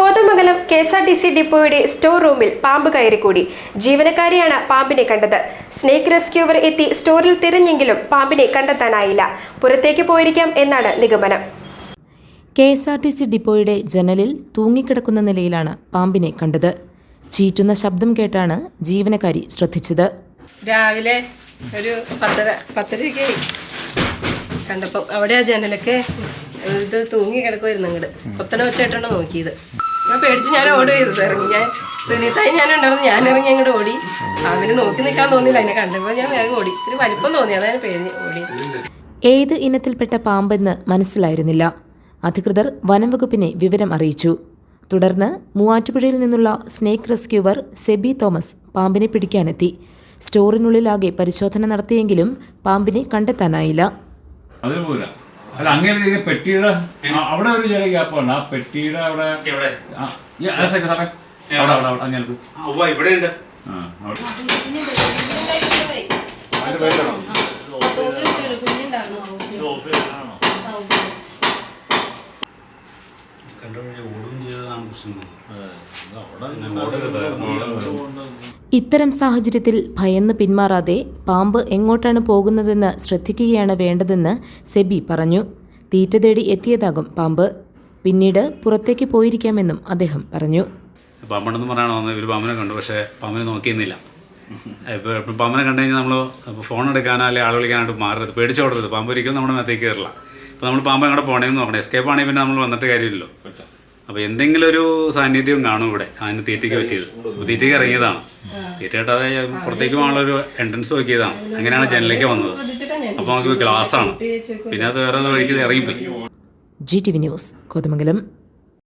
Kothamangalam K S R T C ഡിപ്പോയുടെ store റൂമിൽ പാമ്പ് കയറിക്കൂടി. ജീവനക്കാരെയാണ് പാമ്പിനെ കണ്ടത്. സ്നേക്ക് റെസ്ക്യൂവർ എത്തി സ്റ്റോറിൽ തിരഞ്ഞെങ്കിലും പാമ്പിനെ കണ്ടെത്താനായില്ല. പുറത്തേക്ക് പോയിരിക്കാം എന്നാണ് നിഗമനം. K S R T C ഡിപ്പോയുടെ ജനലിൽ തൂങ്ങിക്കിടക്കുന്ന നിലയിലാണ് പാമ്പിനെ കണ്ടത്. ചീറ്റുന്ന ശബ്ദം കേട്ടാണ് ജീവനക്കാരി ശ്രദ്ധിച്ചത്. രാവിലെ ഒരു പത്തര പത്തരയ്ക്ക് കണ്ടപ്പോൾ അവിടെ ആ ജനലൊക്കെ ഇത് തൂങ്ങി കിടക്കുമായിരുന്നു അങ്ങോട്ട് പൊത്തനെ വെച്ചിട്ടാണ് നോക്കിയത്. ഞാൻ പേടിച്ച് ഞാൻ ഓടി ചെയ്തത് ഇറങ്ങി. ഞാൻ സുനീതായി ഞാൻ ഉണ്ടായിരുന്നു. ഞാൻ ഇറങ്ങി അങ്ങോട്ട് ഓടി. അവന് നോക്കി നിൽക്കാൻ തോന്നിയില്ല. എന്നെ കണ്ടപ്പോൾ ഞാൻ വേഗം ഓടി. ഇത്തിരി വലിപ്പം തോന്നി. അതാണ് പേടി ഓടി. ഏത് ഇനത്തിൽപ്പെട്ട പാമ്പെന്ന് മനസ്സിലായിരുന്നില്ല. അധികൃതർ വനംവകുപ്പിനെ വിവരം അറിയിച്ചു. തുടർന്ന് മൂവാറ്റുപുഴയിൽ നിന്നുള്ള സ്നേക്ക് റെസ്ക്യൂവർ സെബി തോമസ് പാമ്പിനെ പിടിക്കാനെത്തി. സ്റ്റോറിനുള്ളിലാകെ പരിശോധന നടത്തിയെങ്കിലും പാമ്പിനെ കണ്ടെത്താനായില്ല. അല്ല അങ്ങനെ പെട്ടിയുടെ അവിടെ ഒരു ചെറിയ ഗ്യാപ്പ് ഉണ്ട്. ആ പെട്ടിയുടെ അവിടെ ആ, ഈ, ആ സാറേ അവിടെ അവിടെ അവിടെ അങ്ങനെ ആ അവിടെ. കണ്ടുപിടിച്ച് ഓടുകയും ചെയ്തതാണ് പ്രശ്നം. ഇത്തരം സാഹചര്യത്തിൽ ഭയന്ന് പിന്മാറാതെ പാമ്പ് എങ്ങോട്ടാണ് പോകുന്നതെന്ന് ശ്രദ്ധിക്കുകയാണ് വേണ്ടതെന്ന് സെബി പറഞ്ഞു. തീറ്റ തേടി എത്തിയതാകും പാമ്പ്. പിന്നീട് പുറത്തേക്ക് പോയിരിക്കാമെന്നും അദ്ദേഹം പറഞ്ഞു. പാമ്പണെന്ന് പറയണോ? ഇവർ പാമ്പിനെ കണ്ടു പക്ഷേ പാമ്പിനെ നോക്കിയിരുന്നില്ല. ഇപ്പോൾ ഇപ്പോൾ പാമ്പിനെ കണ്ടു കഴിഞ്ഞാൽ നമ്മൾ ഫോൺ എടുക്കാനോ അല്ലെങ്കിൽ ആൾ വിളിക്കാനായിട്ട് മാറരുത് പേടിച്ചു കൊടുക്കരുത് പാമ്പ് ഒരിക്കലും നമ്മുടെ മേത്തേക്ക് കയറില്ല. ഇപ്പോൾ നമ്മൾ പാമ്പ് എങ്ങോട്ട് പോകണമെന്ന് നോക്കണം എസ്കേപ്പ് ആണെങ്കിൽ പിന്നെ നമ്മൾ വന്നിട്ട് കാര്യമില്ലല്ലോ. അപ്പോൾ എന്തെങ്കിലും ഒരു സാന്നിധ്യം കാണും ഇവിടെ. അതിന് തീറ്റയ്ക്ക് പറ്റിയത്. തീറ്റയ്ക്ക് ഇറങ്ങിയതാണ്. തീറ്റയായിട്ട് അത് പുറത്തേക്ക് പോകാനുള്ള ഒരു എൻട്രൻസ് നോക്കിയതാണ്. അങ്ങനെയാണ് ജനലിലേക്ക് വന്നത്. അപ്പോൾ നമുക്ക് ഗ്ലാസ്സാണ് പിന്നെ അത് വേറെ വഴിക്ക് ഇറങ്ങിപ്പോയി. G T V news Kothamangalam